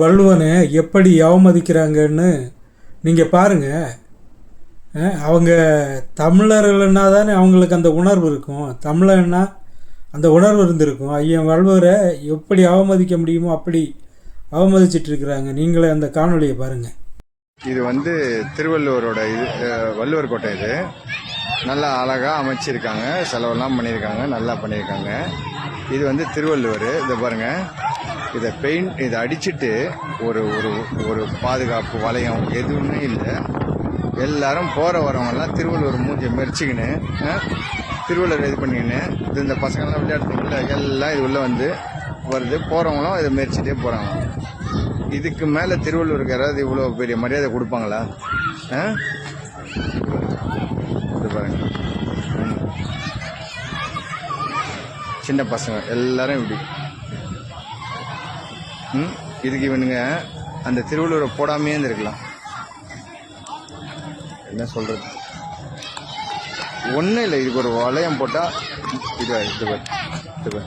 வள்ளுவனை எப்படி அவமதிக்கிறாங்கன்னு நீங்கள் பாருங்க. அவங்க தமிழர்கள்னா தானே அவங்களுக்கு அந்த உணர்வு இருக்கும். தமிழன்னா அந்த உணர்வு இருந்திருக்கும். ஐயன் வள்ளுவரை எப்படி அவமதிக்க முடியுமோ அப்படி அவமதிச்சிட்டு இருக்கிறாங்க. நீங்களே அந்த காணொளியை பாருங்கள் இது வந்து திருவள்ளுவரோட இது வள்ளுவர் கோட்டை இது. நல்லா அழகாக அமைச்சிருக்காங்க. செலவெல்லாம் பண்ணியிருக்காங்க நல்லா பண்ணியிருக்காங்க இது வந்து திருவள்ளுவர். இதை பாருங்க. இதை பெயிண்ட் இதை அடிச்சுட்டு ஒரு ஒரு ஒரு பாதுகாப்பு வளையம் எதுவுமே இல்லை. எல்லாரும் போகிற வரவங்கெல்லாம் திருவள்ளுவர் மூஞ்சி மெரிச்சிக்கின்னு திருவள்ளுவர் இது பண்ணிக்கின்னு இது இந்த பசங்கள்லாம் விளையாடுறதுக்குள்ள எல்லாம் இது உள்ளே வந்து வருது. போகிறவங்களும் இதை மெரிச்சிட்டே போகிறாங்க இதுக்கு மேலே திருவள்ளுவருக்கு யாராவது இவ்வளோ பெரிய மரியாதை கொடுப்பாங்களா ஆ? இது பாருங்க ம். சின்ன பசங்க எல்லாரும் இப்படி. ம்? இதுக்கு இவனுங்க அந்த திருவள்ளுவரை போடாமையே இருந்திருக்கலாம். என்ன சொல்கிறது ஒன்றும் இல்லை இதுக்கு ஒரு வளையம் போட்டால் இது இது இது